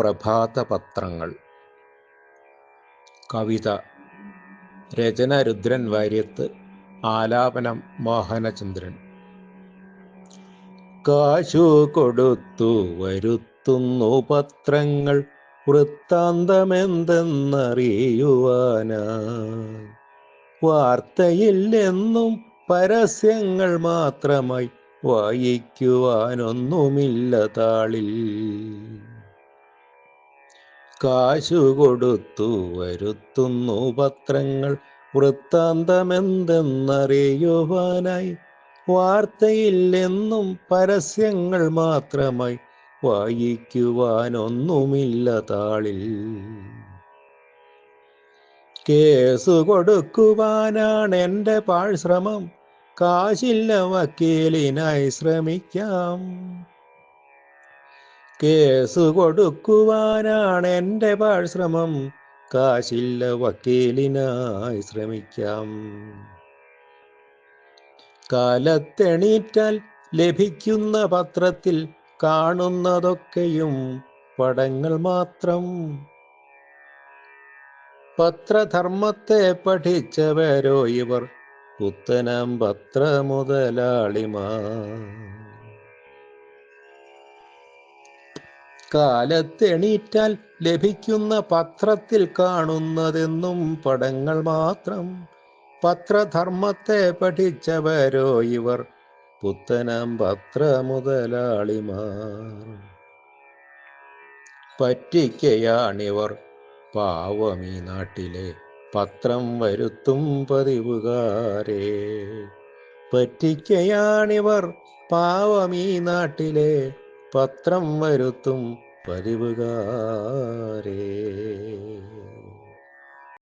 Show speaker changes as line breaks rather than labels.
പ്രഭാതപത്രങ്ങൾ കവിത. രചന രുദ്രൻ വാര്യത്ത് ആലാപനം മോഹനചന്ദ്രൻ. കാശു കൊടുത്തു വരുത്തുന്നു പത്രങ്ങൾ വൃത്താന്തമെന്തെന്നറിയുവാനായി വാർത്തയില്ലെന്നും പരസ്യങ്ങൾ മാത്രമായി വായിക്കുവാനൊന്നുമില്ല താളിൽ. കാശു കൊടുത്തു വരുത്തുന്നു പത്രങ്ങൾ. വൃത്താന്തമെന്തെന്നറിയുവാനായി. വാർത്തയില്ലെന്നും പരസ്യങ്ങൾ മാത്രമായി വായിക്കുവാനൊന്നുമില്ല താളിൽ. കേസ് കൊടുക്കുവാനാണ് എന്റെ പാഴ്ശ്രമം. കാശില്ല വക്കീലിനായി ശ്രമിക്കാം. കേസ് കൊടുക്കുവാനാണ് എന്റെ പാഴ്ശ്രമം. കാശില്ല വക്കീലിനായി ശ്രമിക്കാം. കാലത്തെണീറ്റാൽ ലഭിക്കുന്ന പത്രത്തിൽ കാണുന്നതൊക്കെയും പടങ്ങൾ മാത്രം. പത്രധർമ്മത്തെ പഠിച്ചവരോ ഇവർ പുത്തനം പത്രമുതലാളിമാർ. കാലത്തെണീറ്റാൽ ലഭിക്കുന്ന പത്രത്തിൽ കാണുന്നതെന്നും പടങ്ങൾ മാത്രം. പത്രധർമ്മത്തെ പഠിച്ചവരോ ഇവർ? പുത്തനം പത്ര മുതലാളിമാർ പറ്റിക്കയാണിവർ. പാവം ഈ നാട്ടിലെ പത്രം വരുത്തും പതിവുകാരെ. പറ്റിക്കയാണിവർ. പാവം ഈ നാട്ടിലെ പത്രം വരുത്തും പതിവുകാരേ.